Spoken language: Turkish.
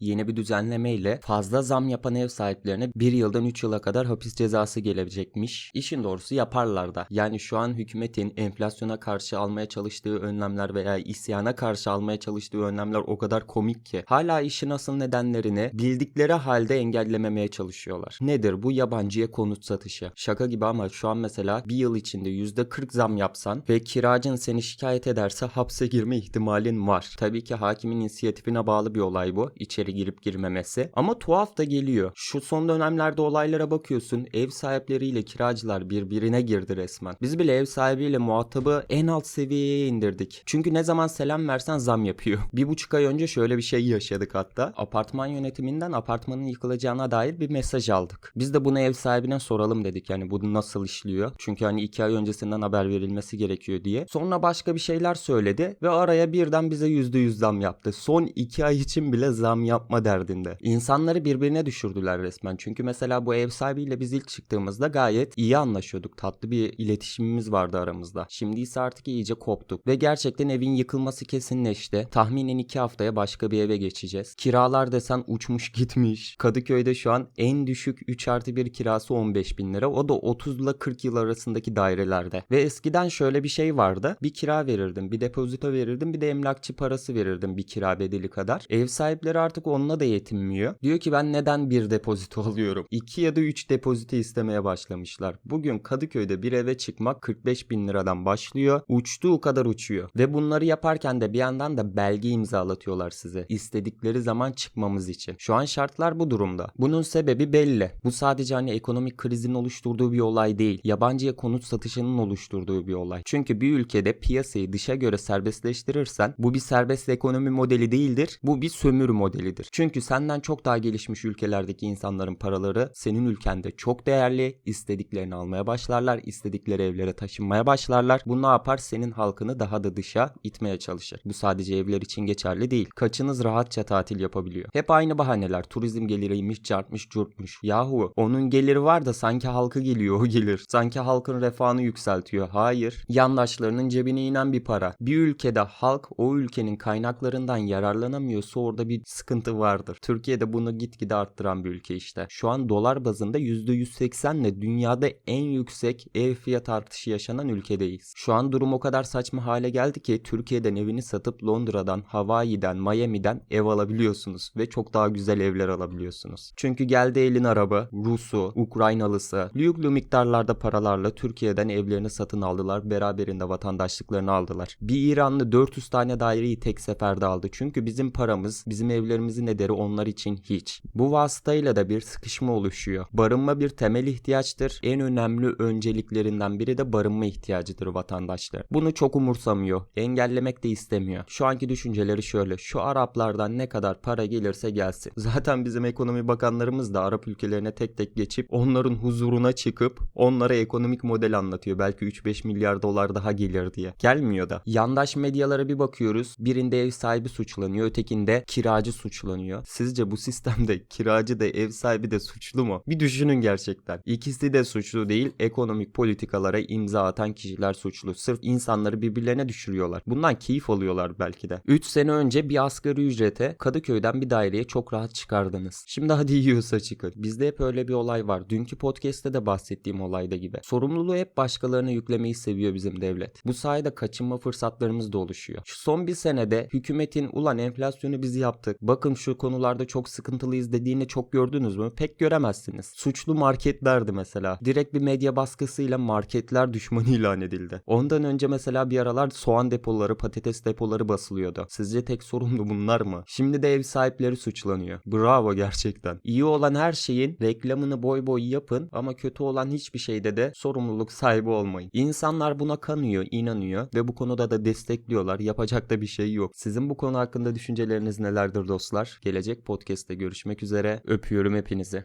Yeni bir düzenleme ile fazla zam yapan ev sahiplerine 1 yıldan 3 yıla kadar hapis cezası gelebilecekmiş. İşin doğrusu yaparlar da. Yani şu an hükümetin enflasyona karşı almaya çalıştığı önlemler veya isyana karşı almaya çalıştığı önlemler o kadar komik ki. Hala işin asıl nedenlerini bildikleri halde engellememeye çalışıyorlar. Nedir bu yabancıya konut satışı? Şaka gibi ama şu an mesela bir yıl içinde %40 zam yapsan ve kiracın seni şikayet ederse hapse girme ihtimalin var. Tabii ki hakimin inisiyatifine bağlı bir olay bu. İçeri girip girmemesi. Ama tuhaf da geliyor. Şu son dönemlerde olaylara bakıyorsun. Ev sahipleriyle kiracılar birbirine girdi resmen. Biz bile ev sahibiyle muhatabı en alt seviyeye indirdik. Çünkü ne zaman selam versen zam yapıyor. Bir buçuk ay önce şöyle bir şey yaşadık hatta. Apartman yönetiminden apartmanın yıkılacağına dair bir mesaj aldık. Biz de bunu ev sahibine soralım dedik. Yani bu nasıl işliyor? Çünkü hani iki ay öncesinden haber verilmesi gerekiyor diye. Sonra başka bir şeyler söyledi ve araya birden bize yüzde yüz zam yaptı. Son iki ay için bile zam yapma derdinde. İnsanları birbirine düşürdüler resmen. Çünkü mesela bu ev sahibiyle biz ilk çıktığımızda gayet iyi anlaşıyorduk. Tatlı bir iletişimimiz vardı aramızda. Şimdi ise artık iyice koptuk. Ve gerçekten evin yıkılması kesinleşti. Tahminen iki haftaya başka bir eve geçeceğiz. Kiralar desen uçmuş gitmiş. Kadıköy'de şu an en düşük 3 artı 1 kirası 15 bin lira. O da 30 ile 40 yıl arasındaki dairelerde. Ve eskiden şöyle bir şey vardı. Bir kira verirdim, bir depozito verirdim, bir de emlakçı parası verirdim bir kira bedeli kadar. Ev sahipleri artık onunla da yetinmiyor. Diyor ki ben neden bir depozito alıyorum? 2 ya da 3 depozito istemeye başlamışlar. Bugün Kadıköy'de bir eve çıkmak 45 bin liradan başlıyor. Uçtuğu kadar uçuyor. Ve bunları yaparken de bir yandan da belge imzalatıyorlar size. İstedikleri zaman çıkmamız için. Şu an şartlar bu durumda. Bunun sebebi belli. Bu sadece hani ekonomik krizin oluşturduğu bir olay değil. Yabancıya konut satışının oluşturduğu bir olay. Çünkü bir ülkede piyasayı dışa göre serbestleştirirsen bu bir serbest ekonomi modeli değildir. Bu bir sömürü modelidir. Çünkü senden çok daha gelişmiş ülkelerdeki insanların paraları senin ülkende çok değerli. İstediklerini almaya başlarlar. istedikleri evlere taşınmaya başlarlar. Bu ne yapar? Senin halkını daha da dışa itmeye çalışır. Bu sadece evler için geçerli değil. Kaçınız rahatça tatil yapabiliyor. Hep aynı bahaneler. Turizm geliriymiş, çarpmış, curtmuş. Yahu onun geliri var da sanki halkı geliyor o gelir. Sanki halkın refahını yükseltiyor. Hayır. Yandaşlarının cebine inen bir para. Bir ülkede halk o ülkenin kaynaklarından yararlanamıyorsa orada bir sıkıntı vardır. Türkiye'de bunu gitgide arttıran bir ülke işte. Şu an dolar bazında %180 ile dünyada en yüksek ev fiyat artışı yaşanan ülkedeyiz. Şu an durum o kadar saçma hale geldi ki Türkiye'den evini satıp Londra'dan, Hawaii'den, Miami'den ev alabiliyorsunuz ve çok daha güzel evler alabiliyorsunuz. Çünkü geldi elin araba, Rus'u, Ukraynalısı, büyüklü miktarlarda paralarla Türkiye'den evlerini satın aldılar, beraberinde vatandaşlıklarını aldılar. Bir İranlı 400 tane daireyi tek seferde aldı. Çünkü bizim paramız, bizim evlerimizin ederi onlar için hiç. Bu vasıtayla da bir sıkışma oluşuyor. Barınma bir temel ihtiyaçtır. En önemli önceliklerinden biri de barınma ihtiyacıdır vatandaşlar. Bunu çok umursamıyor. Engellemek de istemiyor. Şu anki düşünceleri şöyle. Şu Araplardan ne kadar para gelirse gelsin. Zaten bizim ekonomi bakanlarımız da Arap ülkelerine tek tek geçip onların huzuruna çıkıp onlara ekonomik model anlatıyor. Belki 3-5 milyar dolar daha gelir diye. Gelmiyor da. Yandaş medyalara bir bakıyoruz. Birinde ev sahibi suçlanıyor. Ötekinde kiracı suçlanıyor. Sizce bu sistemde kiracı da ev sahibi de suçlu mu? Bir düşünün gerçekten. İkisi de suçlu değil. Ekonomik politikalara imza atan kişiler suçlu. Sırf insanları birbirlerine düşürüyorlar. Bundan keyif alıyorlar belki de. 3 sene önce bir asgari ücrete Kadıköy'den bir daireye çok rahat çıkardınız. Şimdi hadi yiyorsa çıkın. Bizde hep öyle bir olay var. Dünkü podcast'te de bahsettiğim olayda gibi. Sorumluluğu hep başkalarına yüklemeyi seviyor bizim devlet. Bu sayede kaçınma fırsatlarımız da oluşuyor. Şu son bir senede hükümetin ulan enflasyonu biz yaptık. Bakın şu konularda çok sıkıntılıyız dediğini çok gördünüz mü? Pek göremezsiniz. Suçlu marketlerdi mesela. Direkt bir medya baskısıyla marketler düşmanı ilan edildi. Ondan önce mesela bir aralar soğan depoları, patates depoları basılıyordu. Sizce tek sorumlu bunlar mı? Şimdi de ev sahipleri suçlanıyor. Bravo gerçekten. İyi olan her şeyin reklamını boy boy yapın ama kötü olan hiçbir şeyde de sorumluluk sahibi olmayın. İnsanlar buna kanıyor, inanıyor ve bu konuda da destekliyorlar. Yapacak da bir şey yok. Sizin bu konu hakkında düşünceleriniz nelerdir dostlar? Gelecek podcast'te görüşmek üzere. Öpüyorum hepinizi.